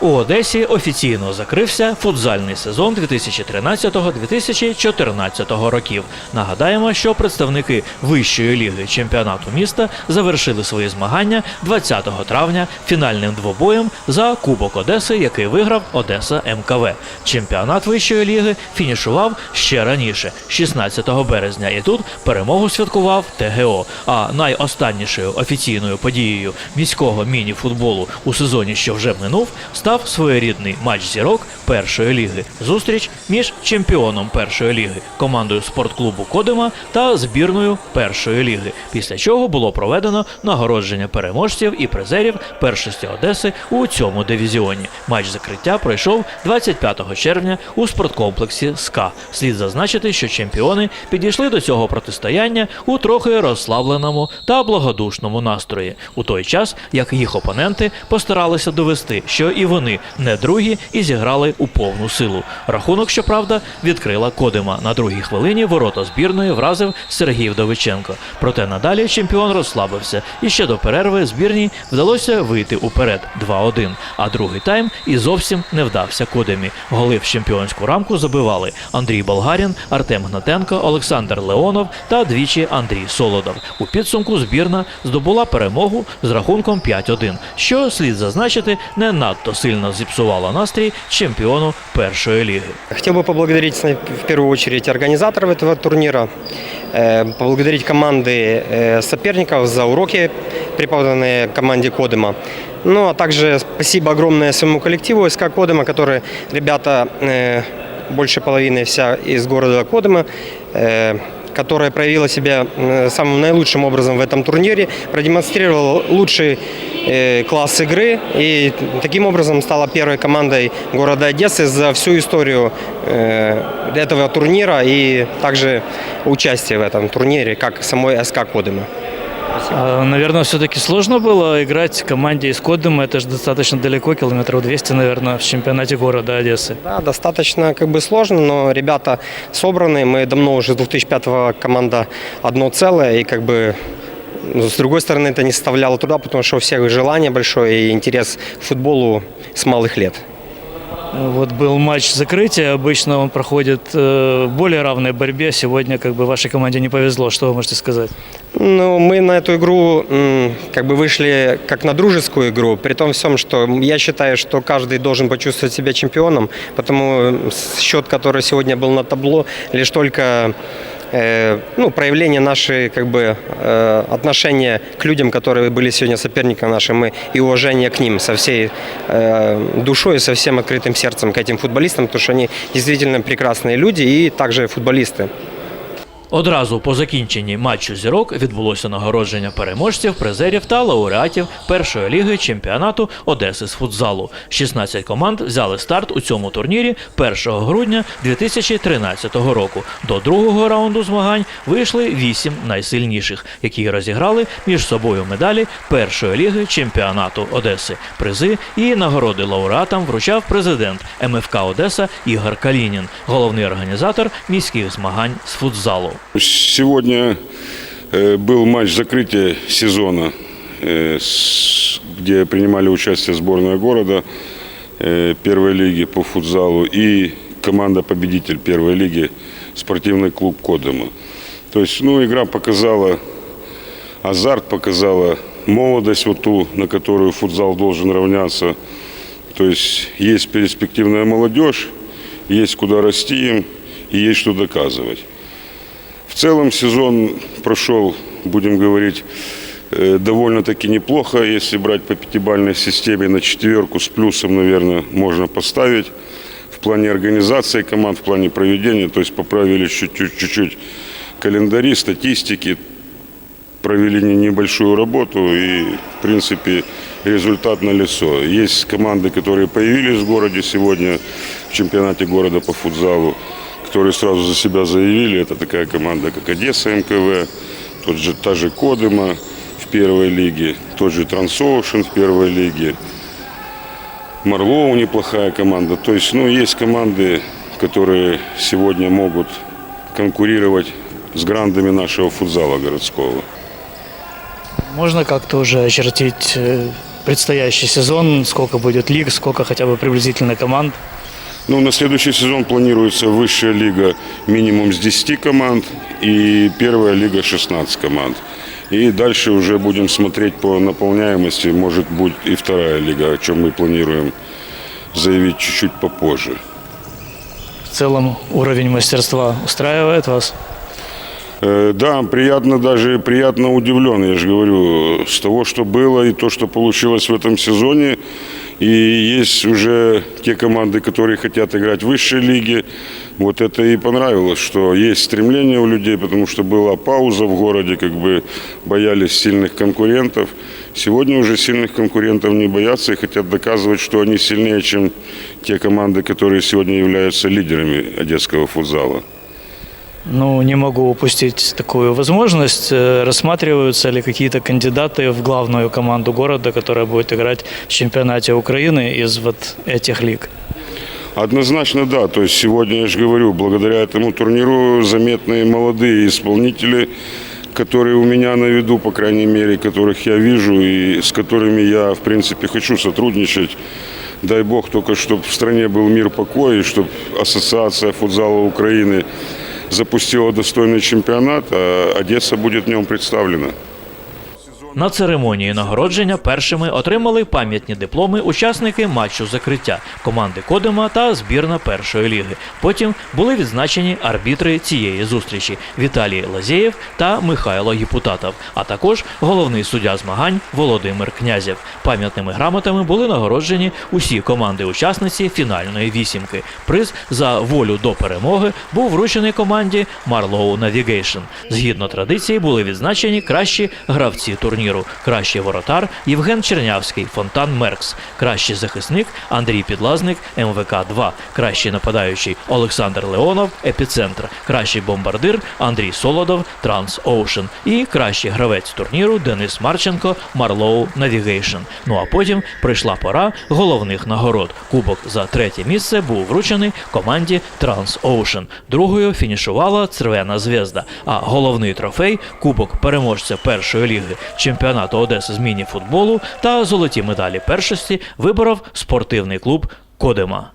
У Одесі офіційно закрився футзальний сезон 2013-2014 років. Нагадаємо, що представники вищої ліги чемпіонату міста завершили свої змагання 20 травня фінальним двобоєм за Кубок Одеси, який виграв Одеса МКВ. Чемпіонат вищої ліги фінішував ще раніше, 16 березня, і тут перемогу святкував ТГО. А найостаннішою офіційною подією міського міні-футболу у сезоні, що вже минув, став своєрідний матч зірок першої ліги. Зустріч між чемпіоном першої ліги, командою спортклубу Кодима та збірною першої ліги. Після чого було проведено нагородження переможців і призерів першості Одеси у цьому дивізіоні. Матч закриття пройшов 25 червня у спорткомплексі СКА. Слід зазначити, що чемпіони підійшли до цього протистояння у трохи розслабленому та благодушному настрої, у той час як їх опоненти постаралися довести, що і вони не другі і зіграли у повну силу. Рахунок, щоправда, відкрила Кодима. На другій хвилині ворота збірної вразив Сергій Вдовиченко. Проте надалі чемпіон розслабився, і ще до перерви збірній вдалося вийти уперед 2-1. А другий тайм і зовсім не вдався Кодимі. Голи в чемпіонську рамку забивали Андрій Болгарін, Артем Гнатенко, Олександр Леонов та двічі Андрій Солодов. У підсумку збірна здобула перемогу з рахунком 5-1, що слід зазначити не надто сильно зіпсувало настрій чемпіону першої ліги. Хотел бы поблагодарить сна- в первую очередь организаторов этого турнира, э, поблагодарить команды э, соперников за уроки, преподанные команде Кодыма. Ну, а также спасибо огромное своему коллективу СК Кодыма, которые ребята, э, больше половины вся из города Кодыма, э, которая проявила себя э, самым наилучшим образом в этом турнире, продемонстрировала лучший э, класс игры и таким образом стала первой командой города Одессы за всю историю э, этого турнира и также участие в этом турнире, как самой СК Кодыма. А, Наверное, все-таки сложно было играть в команде из Кодыма. Это же достаточно далеко, километров 200, наверное, в чемпионате города Одессы. Да, достаточно как бы сложно, но ребята собраны. Мы давно уже с 2005 команда одно целое, и как бы ну, с другой стороны это не составляло труда, потому что у всех желание большое и интерес к футболу с малых лет. Вот был матч закрытия. Обычно он проходит э, в более равной борьбе. Сегодня как бы вашей команде не повезло. Что вы можете сказать? Ну, мы на эту игру м, как бы вышли как на дружескую игру, при том всем, что я считаю, что каждый должен почувствовать себя чемпионом, потому м, счет, который сегодня был на табло, лишь только э, ну, проявление нашей как бы, э, отношения к людям, которые были сегодня соперниками нашим, и, и уважение к ним со всей э, душой и со всем открытым сердцем к этим футболистам, потому что они действительно прекрасные люди и также футболисты. Одразу по закінченні матчу зірок відбулося нагородження переможців, призерів та лауреатів першої ліги чемпіонату Одеси з футзалу. 16 команд взяли старт у цьому турнірі 1 грудня 2013 року. До другого раунду змагань вийшли 8 найсильніших, які розіграли між собою медалі першої ліги чемпіонату Одеси. Призи і нагороди лауреатам вручав президент МФК Одеса Ігор Калінін, головний організатор міських змагань з футзалу. Сегодня э, был матч закрытия сезона, э, где принимали участие сборная города э, первой лиги по футзалу и команда-победитель первой лиги спортивный клуб Кодома. То есть, ну, игра показала азарт, показала молодость вот ту, на которую футзал должен равняться. То есть есть перспективная молодежь, есть куда расти им и есть что доказывать. В целом сезон прошел, будем говорить, э, довольно-таки неплохо. Если брать по пятибалльной системе на четверку с плюсом, наверное, можно поставить. В плане организации команд, в плане проведения, то есть поправили чуть-чуть, календари, статистики, провели не- небольшую работу и, в принципе, результат налицо. Есть команды, которые появились в городе сегодня в чемпионате города по футзалу, которые сразу за себя заявили. Это такая команда, как Одесса МКВ, тот же, та же Кодыма в первой лиге, тот же Трансоушен в первой лиге. Марлоу неплохая команда. То есть, ну, есть команды, которые сегодня могут конкурировать с грандами нашего футзала городского. Можно как-то уже очертить э, предстоящий сезон, сколько будет лиг, сколько хотя бы приблизительно команд. Ну, на следующий сезон планируется высшая лига минимум с 10 команд и первая лига 16 команд. И дальше уже будем смотреть по наполняемости, может быть и вторая лига, о чем мы планируем заявить чуть-чуть попозже. В целом уровень мастерства устраивает вас? Э, Да, приятно даже, приятно удивлен, я же говорю, с того, что было и то, что получилось в этом сезоне. И есть уже те команды, которые хотят играть в высшей лиге. Вот это и понравилось, что есть стремление у людей, потому что была пауза в городе, как бы боялись сильных конкурентов. Сегодня уже сильных конкурентов не боятся и хотят доказывать, что они сильнее, чем те команды, которые сегодня являются лидерами одесского футзала. Ну, не могу упустить такую возможность. Э, Рассматриваются ли какие-то кандидаты в главную команду города, которая будет играть в чемпионате Украины из вот этих лиг? Однозначно да. То есть сегодня, я же говорю, благодаря этому турниру заметные молодые исполнители, которые у меня на виду, по крайней мере, которых я вижу и с которыми я, в принципе, хочу сотрудничать. Дай бог только, чтобы в стране был мир, покой, чтобы Ассоциация футзала Украины запустила достойный чемпионат, а Одесса будет в нем представлена. На церемонії нагородження першими отримали пам'ятні дипломи учасники матчу закриття команди Кодима та збірна першої ліги. Потім були відзначені арбітри цієї зустрічі Віталій Лазєєв та Михайло Гіпутатов, а також головний суддя змагань Володимир Князєв. Пам'ятними грамотами були нагороджені усі команди-учасниці фінальної вісімки. Приз за волю до перемоги був вручений команді Marlow Navigation. Згідно традиції були відзначені кращі гравці турніру. Кращий воротар Євген Чернявський, Фонтан Меркс, кращий захисник Андрій Підлазник, МВК 2 кращий нападаючий Олександр Леонов, Епіцентр, кращий бомбардир Андрій Солодов, Транс Оушен і кращий гравець турніру Денис Марченко, Марлоу Навігейшн. Ну а потім прийшла пора головних нагород. Кубок за третє місце був вручений команді Транс Оушен. Другою фінішувала Цервена Звезда. А головний трофей Кубок переможця першої ліги чемпіонату Одеси з міні-футболу та золоті медалі першості виборов спортивний клуб Кодема.